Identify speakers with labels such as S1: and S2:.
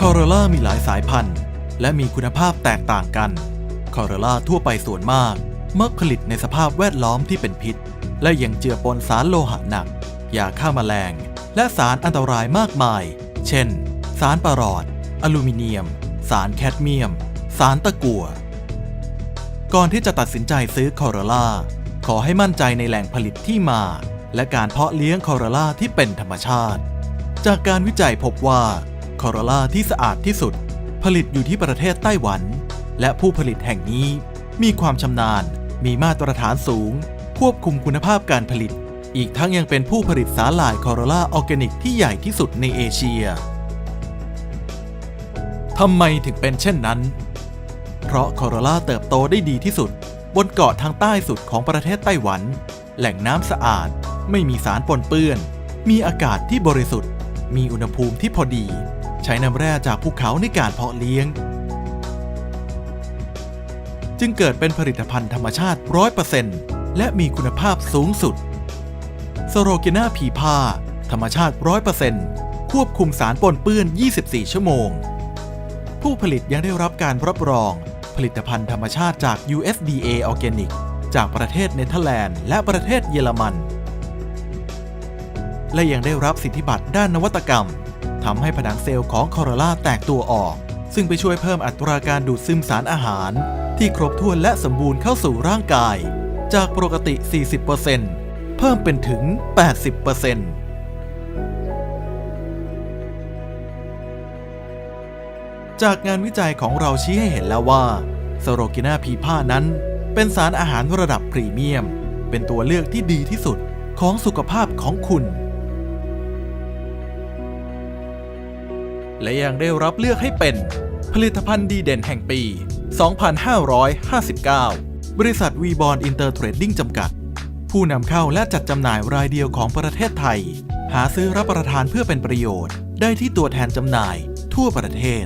S1: คอร์เรล่ามีหลายสายพันธุ์ และมีคุณภาพแตกต่างกัน คอร์เรล่าทั่วไปส่วนมาก มักผลิตในสภาพแวดล้อมที่เป็นพิษ และยังเจือปนสารโลหะหนัก ยาฆ่าแมลง และสารอันตรายมากมาย เช่น สารปรอด อลูมิเนียม สารแคดเมียม สารตะกั่ว ก่อนที่จะตัดสินใจซื้อคอร์เรล่า ขอให้มั่นใจในแหล่งผลิตที่มา และการเพาะเลี้ยงคอร์เรล่าที่เป็นธรรมชาติ จากการวิจัยพบว่า คอร์เรล่าที่สะอาดที่สุด ผลิตอยู่ที่ประเทศไต้หวัน และผู้ผลิตแห่งนี้ มีความชำนาญ มีมาตรฐานสูง ควบคุมคุณภาพการผลิต อีกทั้งยังเป็นผู้ผลิตสาหร่ายคอร์เรล่าออร์แกนิกที่ใหญ่ที่สุดในเอเชียทำไมถึงเป็นเช่นนั้น เพราะคอร์ล่าเติบโตได้ดีที่สุด บนเกาะทางใต้สุดของประเทศไต้หวัน แหล่งน้ำสะอาด ไม่มีสารปนเปื้อน มีอากาศที่บริสุทธิ์ มีอุณหภูมิที่พอดี ใช้น้ำแร่จากภูเขาในการเพาะเลี้ยง จึงเกิดเป็นผลิตภัณฑ์ธรรมชาติ100%และมีคุณภาพสูงสุดสโรกินาผีผ้าธรรมชาติ100%ควบคุมสารปนเปื้อน 24 ชั่วโมง ผู้ผลิตยังได้รับการรับรอง ผลิตภัณฑ์ธรรมชาติจาก USDA Organic จากประเทศเนเธอร์แลนด์และประเทศเยอรมัน และยังได้รับสิทธิบัตรด้านนวัตกรรม ทำให้ผนังเซลล์ของคอร์ล่าแตกตัวออก ซึ่งไปช่วยเพิ่มอัตราการดูดซึมสารอาหาร ที่ครบถ้วนและสมบูรณ์เข้าสู่ร่างกาย จากปกติ 40%เพิ่มเป็นถึง 80%จากงานวิจัยของเราชี้ให้เห็นแล้วว่าสโรกินาพีผ้านั้น เป็นสารอาหารระดับพรีเมียม เป็นตัวเลือกที่ดีที่สุดของสุขภาพของคุณ และยังได้รับเลือกให้เป็น ผลิตภัณฑ์ดีเด่นแห่งปี 2559 บริษัทวีบอลอินเตอร์เทรดดิ้งจำกัด ผู้นำเข้าและจัดจำหน่ายรายเดียวของประเทศไทย หาซื้อรับประทานเพื่อเป็นประโยชน์ ได้ที่ตัวแทนจำหน่ายทั่วประเทศ